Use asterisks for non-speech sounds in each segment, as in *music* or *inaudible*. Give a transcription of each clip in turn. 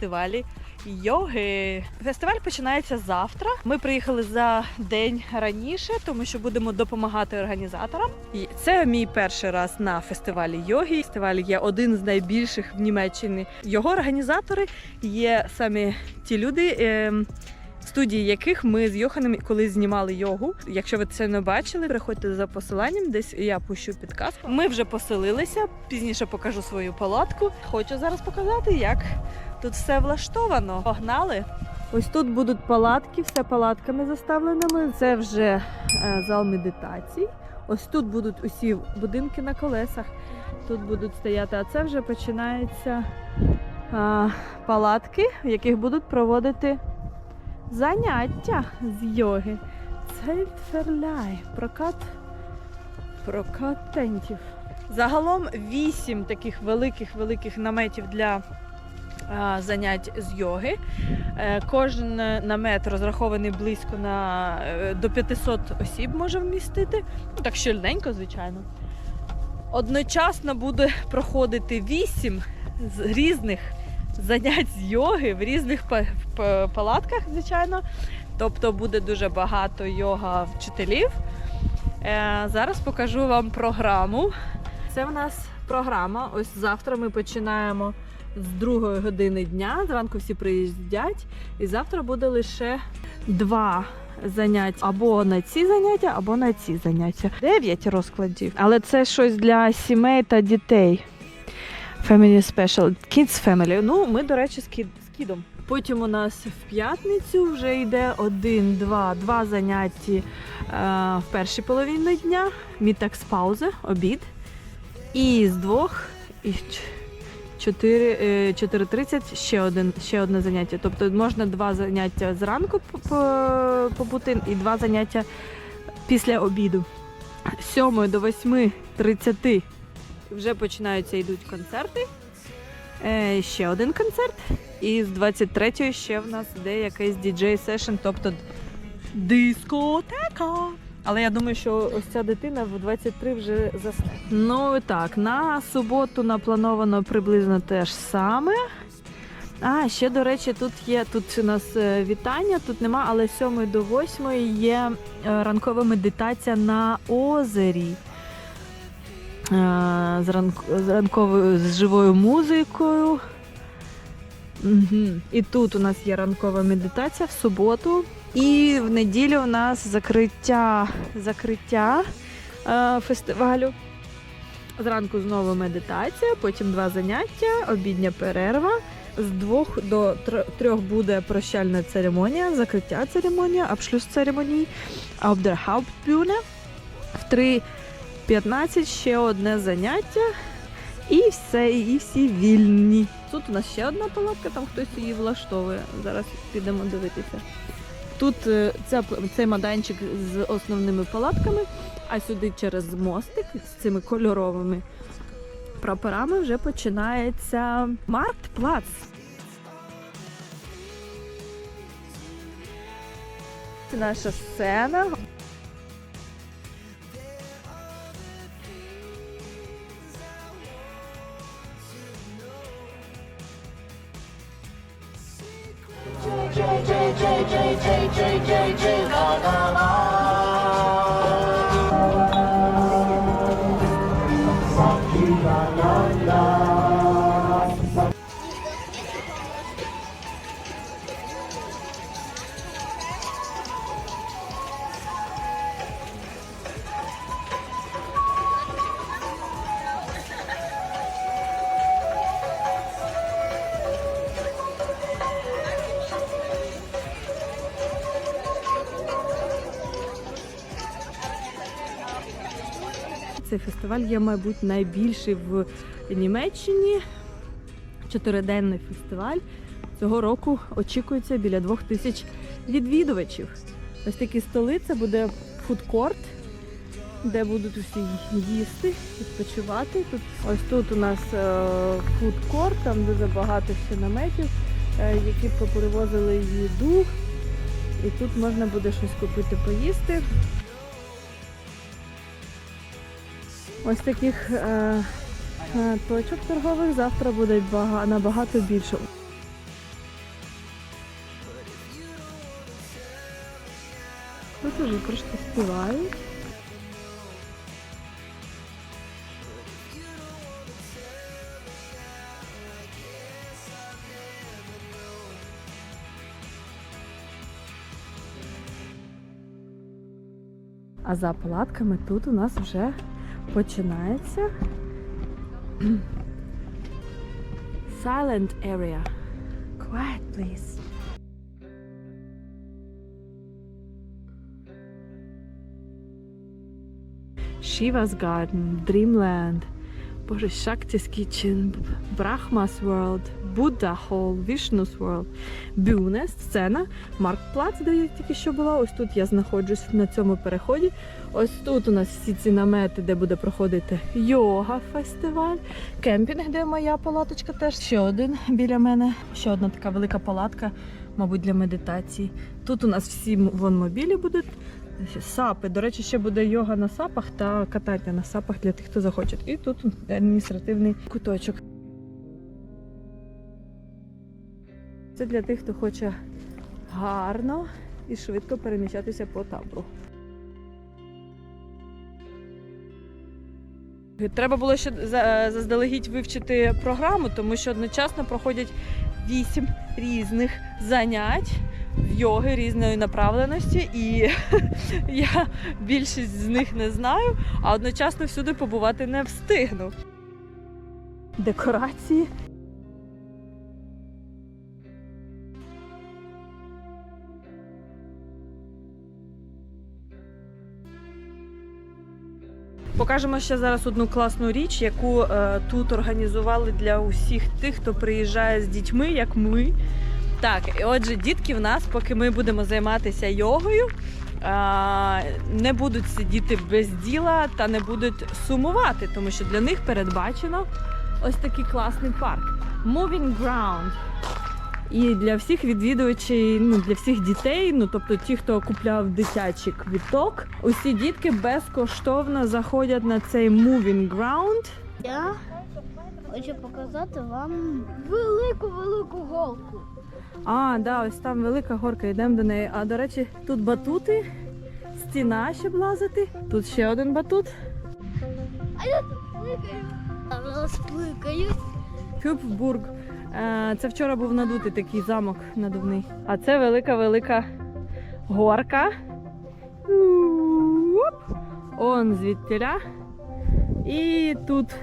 фестивалі йоги. Фестиваль починається завтра. Ми приїхали за день раніше, тому що будемо допомагати організаторам. І це мій перший раз на фестивалі йоги. Фестиваль є один з найбільших в Німеччині. Його організатори є самі ті люди. ем, Студії яких ми з Йоханом колись знімали йогу. Якщо ви це не бачили, переходьте за посиланням, десь я пущу підказку. Ми вже поселилися. Пізніше покажу свою палатку. Хочу зараз показати, як тут все влаштовано. Погнали! Ось тут будуть палатки, все палатками заставленими. Це вже е, зал медитацій. Ось тут будуть усі будинки на колесах. Тут будуть стояти, а це вже починаються а, палатки, в яких будуть проводити заняття з йоги. Цельтферляй. Прокат. Прокат тентів. Загалом вісім таких великих-великих наметів для занять з йоги. Е, Кожен намет розрахований близько на е, до 500 осіб може вмістити. Ну так щільненько, звичайно. Одночасно буде проходити вісім з різних занять з йоги в різних па- па- палатках, звичайно. Тобто буде дуже багато йога вчителів. Е, зараз покажу вам програму. Це в нас програма. Ось завтра ми починаємо з другої години дня. Зранку всі приїздять, і завтра буде лише два. Заняття або на ці заняття, або на ці заняття. Дев'ять розкладів. Але це щось для сімей та дітей. Family Special, Kids Family. Ну, ми, до речі, з, кід, з кідом. Потім у нас в п'ятницю вже йде один, два, два заняття е, в першій половині дня, мітакс паузи, обід. І з двох і 4.30 ще, один, ще одне заняття. Тобто можна два заняття зранку по- по- побути і два заняття після обіду. З 7 до 8.30 вже починаються йдуть концерти. Е, ще один концерт. І з 23-ї ще в нас йде якийсь діджей сешн, тобто дискотека. Але я думаю, що ось ця дитина в 23 вже засне. Ну так, на суботу наплановано приблизно те ж саме. А, ще, до речі, тут є тут у нас е, вітання, тут нема, але з 7 до 8 є е, ранкова медитація на озері. Е, З, ранк... з ранковою з живою музикою. Угу. І тут у нас є ранкова медитація в суботу. І в неділю у нас закриття, закриття е, фестивалю. Зранку знову медитація, потім два заняття, обідня перерва. З двох до трьох буде прощальна церемонія, закриття церемонія, абшлюс церемонії, Hauptbühne. В 3.15 ще одне заняття. І все, і всі вільні. Тут у нас ще одна палатка, там хтось її влаштовує. Зараз підемо дивитися. Тут е, ця, цей майданчик з основними палатками, а сюди через мостик з цими кольоровими прапорами вже починається Марктплац. Це наша сцена. J J J Цей фестиваль є, мабуть, найбільший в Німеччині. Чотириденний фестиваль. Цього року очікується біля двох тисяч відвідувачів. Ось такі столи, це буде фудкорт, де будуть усі їсти, відпочивати. Тут, ось тут у нас е, фудкорт, там дуже багато ще наметів, е, які попривозили їду. І тут можна буде щось купити, поїсти. Ось таких е, е, точок торгових завтра буде багато набагато більше. Тут уже трошки співають. А за палатками тут у нас вже починається silent area. Quiet, please. Shiva's Garden, Dreamland, Боже, Shakti's Kitchen, Brahma's World, Buddha Hall, Vishnu's World, Бюне, сцена, Маркплац, де я тільки що була. Ось тут я знаходжусь на цьому переході. Ось тут у нас всі ці намети, де буде проходити йога-фестиваль, кемпінг, де моя палаточка теж. Ще один біля мене, ще одна така велика палатка, мабуть, для медитації. Тут у нас всі вон мобілі будуть. Сапи. До речі, ще буде йога на сапах та катання на сапах для тих, хто захоче. І тут адміністративний куточок. Це для тих, хто хоче гарно і швидко переміщатися по табору. Треба було ще заздалегідь вивчити програму, тому що одночасно проходять вісім різних занять йоги різної направленості, і *laughs* я більшість з них не знаю, а одночасно всюди побувати не встигну. Декорації. Покажемо ще зараз одну класну річ, яку е, тут організували для усіх тих, хто приїжджає з дітьми, як ми. Так, і отже, дітки в нас, поки ми будемо займатися йогою, не будуть сидіти без діла та не будуть сумувати, тому що для них передбачено ось такий класний парк. Moving Ground. І для всіх відвідувачів, ну для всіх дітей, ну тобто ті, хто купляв дитячий квіток, усі дітки безкоштовно заходять на цей Moving Ground. Я хочу показати вам велику-велику голку. А, да, ось там велика горка, йдемо до неї. А до речі, тут батути, стіна, щоб лазити. Тут ще один батут. А я тут пликаю. А розпликаю. Кюпбург. Е, Це вчора був надутий такий замок надувний. А це велика-велика горка. Он звідтіля. І тут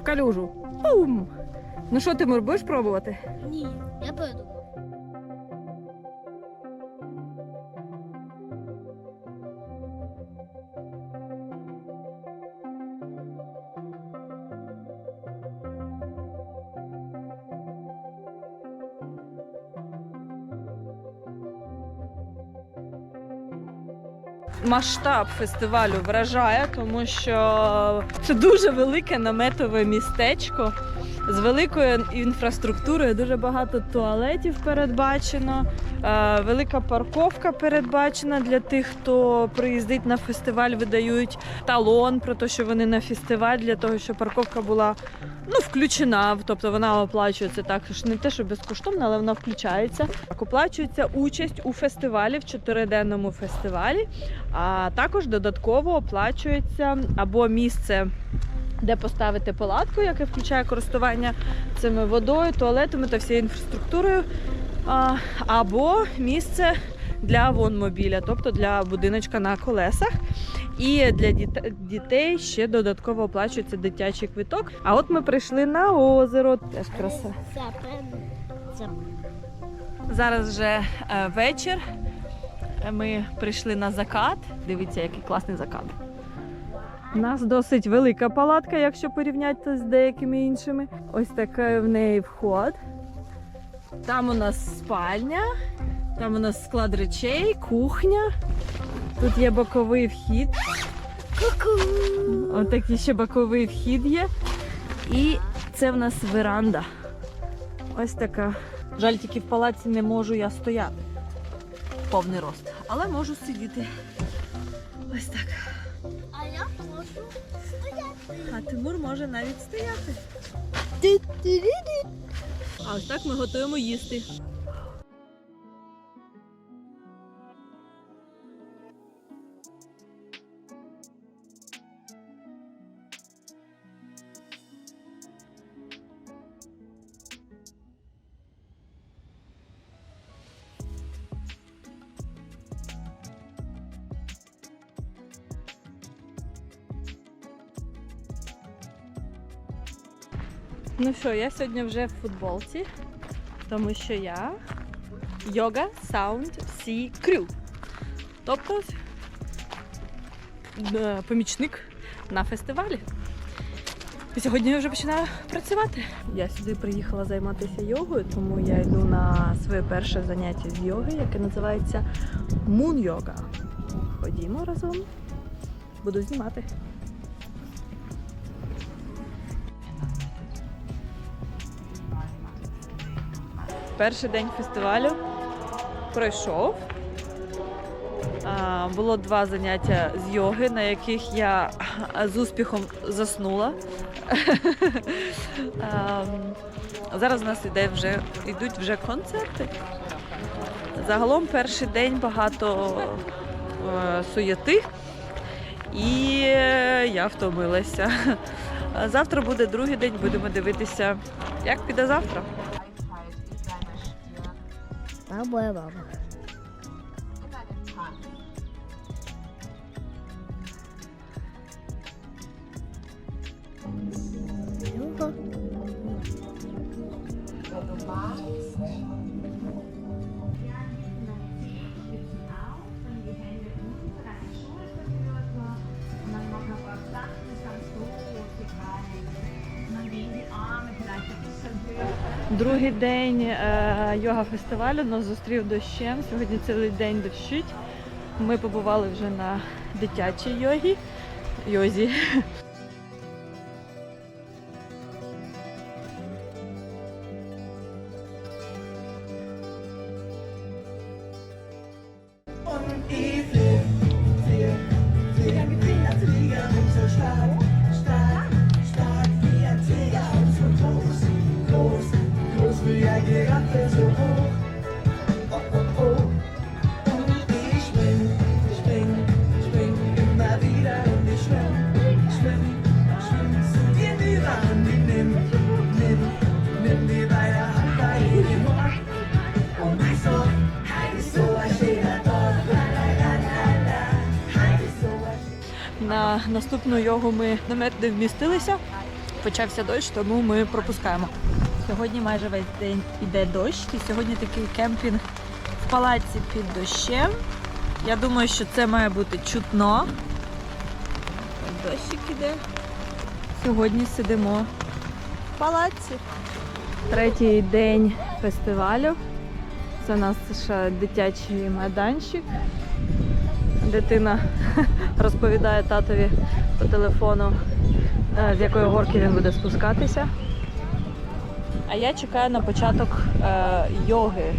в калюжу. Бум! Ну що, Тимур, будеш пробувати? Ні, я пойду. Масштаб фестивалю вражає, тому що це дуже велике наметове містечко з великою інфраструктурою. Дуже багато туалетів передбачено, е, велика парковка передбачена для тих, хто приїздить на фестиваль, видають талон про те, що вони на фестиваль, для того, щоб парковка була ну, включена, тобто вона оплачується також не те, що безкоштовно, але вона включається. Так, оплачується участь у фестивалі в чотириденному фестивалі. А також додатково оплачується або місце, де поставити палатку, яке включає користування цими водою, туалетами та всією інфраструктурою, або місце для вонмобіля, тобто для будиночка на колесах. І для дітей ще додатково оплачується дитячий квиток. А от ми прийшли на озеро. Теж краса. Зараз вже е, вечір. Ми прийшли на закат. Дивіться, який класний закат. У нас досить велика палатка, якщо порівняти з деякими іншими. Ось такий в неї вход. Там у нас спальня, там у нас склад речей, кухня. Тут є боковий вхід. Ось такий ще боковий вхід є. І це в нас веранда. Ось така. Жаль, тільки в палаці не можу я стояти. Повний рост. Але можу сидіти. Ось так. А я можу стояти. А Тимур може навіть стояти. А ось так ми готуємо їсти. Ну що, я сьогодні вже в футболці, тому що я Yoga Sound Sea Crew. Тобто е, помічник на фестивалі. І сьогодні я вже починаю працювати. Я сюди приїхала займатися йогою, тому я йду на своє перше заняття з йоги, яке називається Moon Yoga. Ходімо разом, буду знімати. Перший день фестивалю пройшов. Було два заняття з йоги, на яких я з успіхом заснула. *laughs* Зараз у нас іде вже, йдуть вже концерти. Загалом перший день багато е, суєти, і я втомилася. *laughs* Завтра буде другий день, будемо дивитися, як піде завтра. ဘာပွဲပါဘာ။ Другий день е, йога фестивалю нас зустрів дощем. Сьогодні цілий день дощить. Ми побували вже на дитячій йогі. Йозі. Наступну йогу ми намет не вмістилися. Почався дощ, тому ми пропускаємо. Сьогодні майже весь день іде дощ, і сьогодні такий кемпінг в палаці під дощем. Я думаю, що це має бути чутно. Дощик іде. Сьогодні сидимо в палаці. Третій день фестивалю. Це у нас ще дитячий майданчик. Дитина *laughs* розповідає татові по телефону, е, з якої горки він буде спускатися. А я чекаю на початок е, йоги.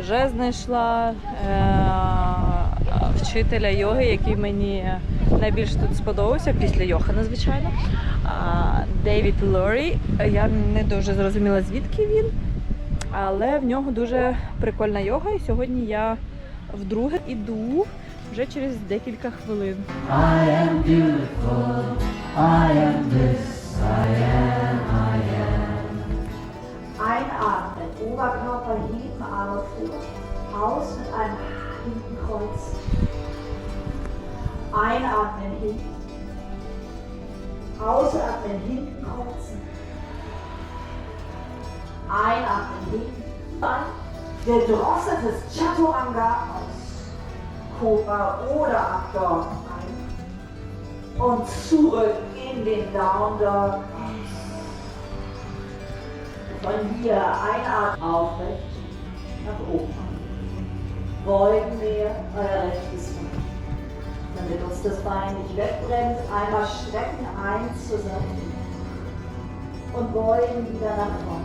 Вже знайшла е, вчителя йоги, який мені найбільше тут сподобався після Йохана, звичайно. А, Дейвід Лорі. Я не дуже зрозуміла, звідки він, але в нього дуже прикольна йога. І сьогодні я вдруге іду вже через декілька хвилин. I am beautiful. I am this. I am. I am. Einatmen, Oberkörper heben, Arme vor. Aus mit einem hinten Kreuz. Einatmen, hinten. Ausatmen, hinten kreuzen. Einatmen, hinten. An. Gedrosseltes Chaturanga aus. Cobra oder Dog ein. Und zurück in den Down Dog. Von hier einatmen, aufrecht, nach oben. Beugen wir euer rechtes Bein. Damit uns das Bein nicht wegbremst, einmal strecken, eins Seite. Und beugen wieder nach vorne.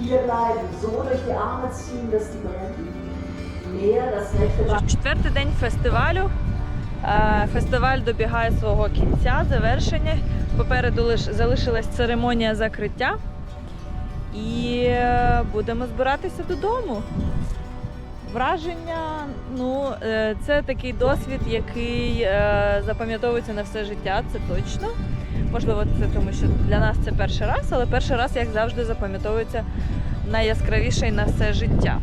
Hier bleiben, so durch die Arme ziehen, dass die brennen. Четвертий день фестивалю. Е, Фестиваль добігає свого кінця, завершення. Попереду залишилась церемонія закриття. І е, будемо збиратися додому. Враження, ну, е, це такий досвід, який запам'ятовується на все життя, це точно. Можливо, це тому, що для нас це перший раз, але перший раз, як завжди, запам'ятовується найяскравіше і на все життя.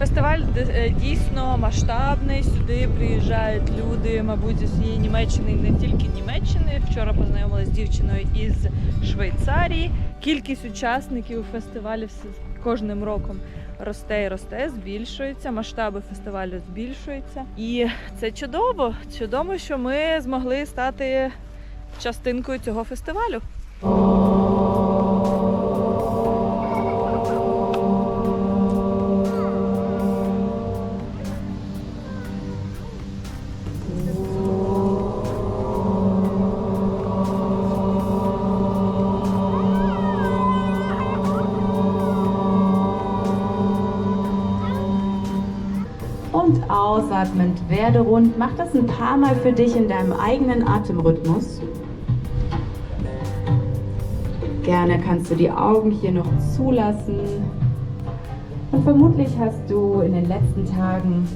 Фестиваль е, дійсно масштабний. Сюди приїжджають люди, мабуть, зі всієї Німеччини, не тільки Німеччини. Вчора познайомилася з дівчиною із Швейцарії. Кількість учасників фестивалю кожним роком росте і росте, збільшується. Масштаби фестивалю збільшуються. І це чудово. Чудово, що ми змогли стати частинкою цього фестивалю. Und ausatmend werde rund. Mach das ein paar Mal für dich in deinem eigenen Atemrhythmus. Gerne kannst du die Augen hier noch zulassen. Und vermutlich hast du in den letzten Tagen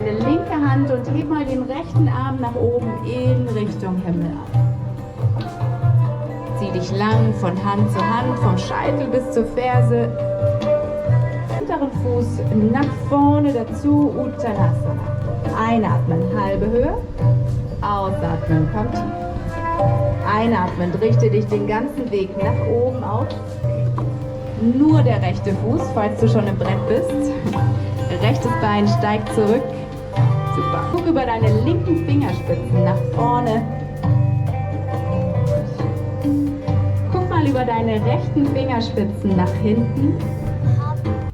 eine linke Hand und heb mal den rechten Arm nach oben in Richtung Himmel ab. Zieh dich lang von Hand zu Hand, vom Scheitel bis zur Ferse Fuß nach vorne dazu, Uttanasana. Einatmen, halbe Höhe. Ausatmen, komm tief. Einatmen, richte dich den ganzen Weg nach oben auf. Nur der rechte Fuß, falls du schon im Brett bist. Rechtes Bein steigt zurück. Super. Guck über deine linken Fingerspitzen nach vorne. Guck mal über deine rechten Fingerspitzen nach hinten.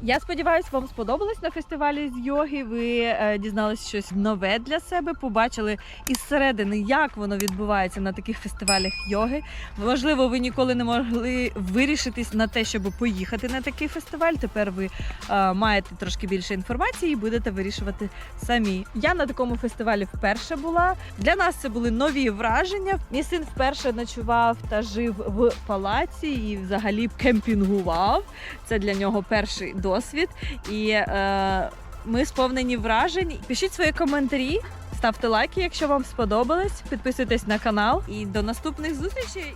Я сподіваюся, вам сподобалось на фестивалі з йоги. Ви е, дізналися щось нове для себе, побачили із середини, як воно відбувається на таких фестивалях йоги. Можливо, ви ніколи не могли вирішитись на те, щоб поїхати на такий фестиваль. Тепер ви е, маєте трошки більше інформації і будете вирішувати самі. Я на такому фестивалі вперше була. Для нас це були нові враження. Мій син вперше ночував та жив в палаці і взагалі кемпінгував. Це для нього перший досвід. І е, ми сповнені вражень. Пишіть свої коментарі, ставте лайки, якщо вам сподобалось. Підписуйтесь на канал. І до наступних зустрічей!